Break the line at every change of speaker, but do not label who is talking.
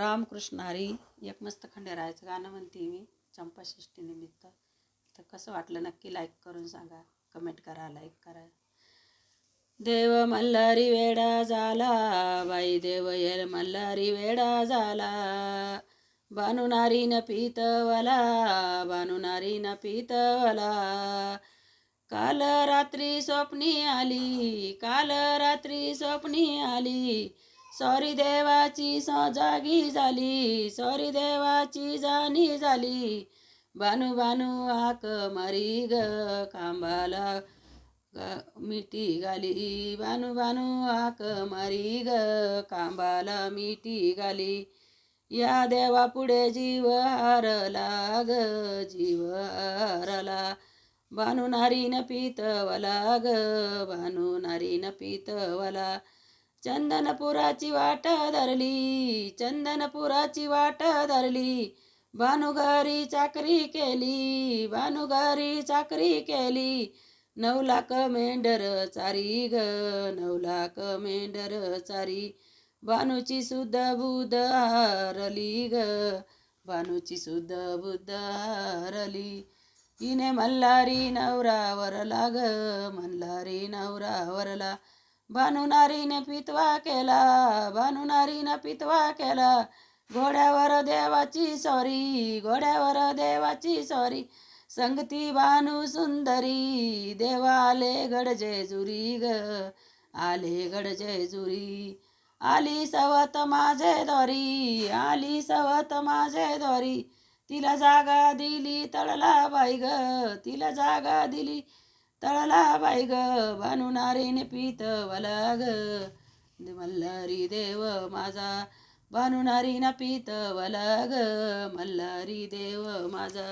रामकृष्ण हरी एक मस्त खंडेरायाचं गाणं म्हणते मी चंपषष्ठीनिमित्त तर कसं वाटलं नक्की लाईक करून सांगा कमेंट करा लाईक करा. देव मल्हारी वेडा झाला बाई देव येल मल्हारी वेडा झाला. बानुनारी न पितवला बानुनारी न पितवला. काल रात्री स्वप्नी आली काल रात्री स्वप्नी आली. सॉरी देवाची सजागी झाली सॉरी देवाची जाणी झाली. बानू बानू आक मारी ग खांबाला मिठी घाली. बानू बानू आक मारी ग खांबाला मिठी गाली या देवा पुढे जीव हारला ग जीव हारला. बानू न पितवला ग बानू न पितवला. चंदनपुराची वाट धरली चंदनपुराची वाट धरली. भानुघरी चाकरी केली भानुघरी चाकरी केली. नऊ लाख मेंढर चारी ग नऊ लाख मेंढर चारी. भानूची सुद्धा बुद्ध हरली ग भानूची सुद्धा बुद्ध हरली. हिने मल्हारी नवरावरला ग मल्हारी नवरावरला भानुनारीने पितवा केला भानुनारीनं पितवा केला. घोड्यावर देवाची सॉरी घोड्यावर देवाची सॉरी. संगती भानू सुंदरी देवा आले गड जेजुरी ग आले गड जेजुरी आली सवत माझे दोरी आली सवत माझे दोरी. तिला जागा दिली तळला बाई ग तिला जागा दिली तळला बाई ग भानुनारीने पितवला ग मल्हारी देव माझा भानुनारीनं पितवला ग मल्हारी देव माझा.